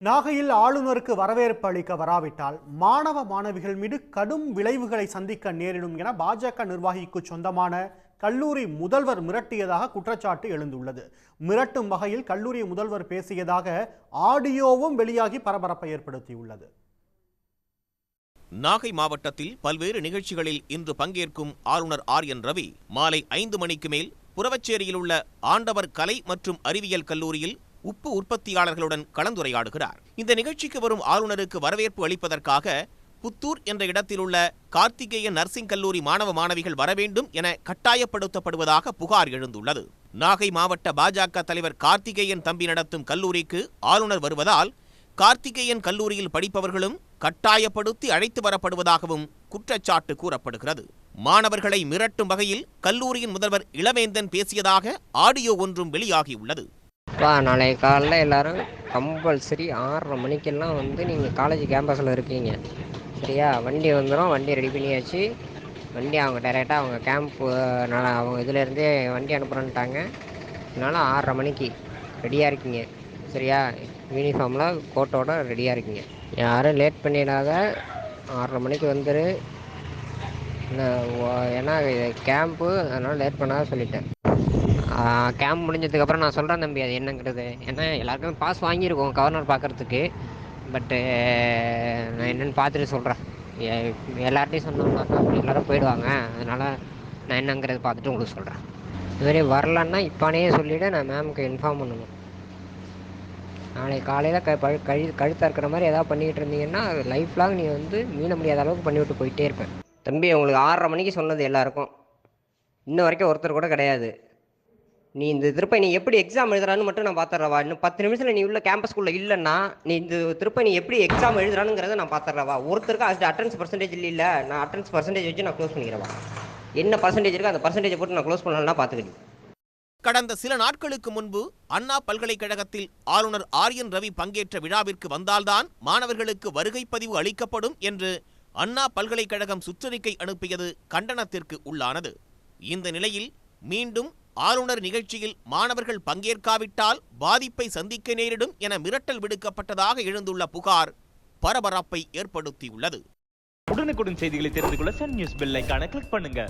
நாகையில் ஆளுநருக்கு வரவேற்பு அளிக்க வராவிட்டால் மாணவ மாணவிகள் மீது கடும் விளைவுகளை சந்திக்க நேரிடும் என பாஜக நிர்வாகிக்கு சொந்தமான கல்லூரி முதல்வர் மிரட்டியதாக குற்றச்சாட்டு எழுந்துள்ளது. மிரட்டும் வகையில் கல்லூரி முதல்வர் பேசியதாக ஆடியோவும் வெளியாகி பரபரப்பை ஏற்படுத்தியுள்ளது. நாகை மாவட்டத்தில் பல்வேறு நிகழ்ச்சிகளில் இன்று பங்கேற்கும் ஆளுநர் ஆர் என் ரவி மாலை ஐந்து மணிக்கு மேல் புறவச்சேரியில் உள்ள ஆண்டவர் கலை மற்றும் அறிவியல் கல்லூரியில் உப்பு உற்பத்தியாளர்களுடன் கலந்துரையாடுகிறார். இந்த நிகழ்ச்சிக்கு வரும் ஆளுநருக்கு வரவேற்பு அளிப்பதற்காக புத்தூர் என்ற இடத்தில் உள்ள கார்த்திகேயன் நர்சிங் கல்லூரி மாணவ மாணவிகள் வரவேண்டும் என கட்டாயப்படுத்தப்படுவதாக புகார் எழுந்துள்ளது. நாகை மாவட்ட பாஜக தலைவர் கார்த்திகேயன் தம்பி நடத்தும் கல்லூரிக்கு ஆளுநர் வருவதால் கார்த்திகேயன் கல்லூரியில் படிப்பவர்களும் கட்டாயப்படுத்தி அழைத்து வரப்படுவதாகவும் குற்றச்சாட்டு கூறப்படுகிறது. மாணவர்களை மிரட்டும் வகையில் கல்லூரியின் முதல்வர் இளவேந்தன் பேசியதாக ஆடியோ ஒன்றும் வெளியாகியுள்ளது. வா நாளைக்கு காலைல எல்லாரும் கம்பல்சரி ஆறரை மணிக்கெல்லாம் வந்து நீங்கள் காலேஜ் கேம்பஸில் இருக்கீங்க. சரியா? வண்டி வந்துடும் வண்டி ரெடி பண்ணியாச்சு. வண்டி அவங்க டைரெக்டாக அவங்க கேம்ப்பு அவங்க இதுலேருந்தே வண்டி அனுப்புகிறேன்ட்டாங்க அதனால் ஆறரை மணிக்கு ரெடியாக இருக்கீங்க. சரியா? யூனிஃபார்மில் கோட்டோட ரெடியாக இருக்கீங்க. யாரும் லேட் பண்ணிடாத. ஆறரை மணிக்கு வந்துடு ஏன்னா கேம்ப்பு அதனால் லேட் பண்ணாத சொல்லிட்டேன். கேம்ப் முடிஞ்சதுக்கப்புறம் நான் சொல்கிறேன் தம்பி அது என்னங்கிறது. ஏன்னா எல்லாருக்குமே பாஸ் வாங்கியிருக்கோம் கவர்னர் பார்க்குறதுக்கு. பட்டு நான் என்னென்னு பார்த்துட்டு சொல்கிறேன் எல்லார்ட்டையும் சொன்னோம்னாக்கா எல்லோரும் போயிடுவாங்க. அதனால் நான் என்னங்கிறது பார்த்துட்டு உங்களுக்கு சொல்கிறேன் இதுமாரி வரலன்னா இப்பானே சொல்லிவிட நான் மேமுக்கு இன்ஃபார்ம் பண்ணணும். நாளைக்கு காலையில் க பழு கழு கழுத்தாக இருக்கிற மாதிரி ஏதாவது பண்ணிக்கிட்டு இருந்தீங்கன்னா லைஃப் லாங் நீ வந்து மீள முடியாத அளவுக்கு பண்ணிவிட்டு போயிட்டே இருப்பேன் தம்பி உங்களுக்கு ஆறரை மணிக்கு சொன்னது எல்லாருக்கும். இன்ன வரைக்கும் ஒருத்தர் கூட கிடையாது. நீ இந்த திருப்ப நீ எப்படி எக்ஸாம் எழுதுறான்னு மட்டும் நான் பாத்துறவா? இன்னும் பத்து நிமிஷத்தில் நீ உள்ள கேம்பஸ்குள்ளே இல்லைன்னா நீ இந்த திருப்ப நீ எப்படி எக்ஸாம் எழுதுறானுங்கிறத நான் பார்த்துட்றவா ஒருத்தருக்கு அது அட்டன்ஸ் பர்சன்டேஜ் இல்லை இல்லை நான் அட்டன்ஸ் பர்சன்டேஜ் வச்சு நான் க்ளோஸ் பண்ணிக்கிறவா? என்ன பர்சன்டேஜ் இருக்கோ அந்த பர்சன்டேஜ் போட்டு நான் க்ளோஸ் பண்ணலாம் பார்த்துக்கிட்டு கடந்த சில நாட்களுக்கு முன்பு அண்ணா பல்கலைக்கழகத்தில் ஆளுநர் ஆர் என் ரவி பங்கேற்ற விழாவிற்கு வந்தால்தான் மாணவர்களுக்கு வருகை பதிவு அளிக்கப்படும் என்று அண்ணா பல்கலைக்கழகம் சுற்றறிக்கை அனுப்பியது கண்டனத்திற்கு உள்ளானது. இந்த நிலையில் மீண்டும் ஆளுநர் நிகழ்ச்சியில் மாணவர்கள் பங்கேற்காவிட்டால் பாதிப்பை சந்திக்க நேரிடும் என மிரட்டல் விடுக்கப்பட்டதாக எழுந்துள்ள புகார் பரபரப்பை ஏற்படுத்தியுள்ளது. உடனுக்குடன் செய்திகளை தெரிந்து கொள்ள சன் நியூஸ் பெல்லைக்கான கிளிக் பண்ணுங்க.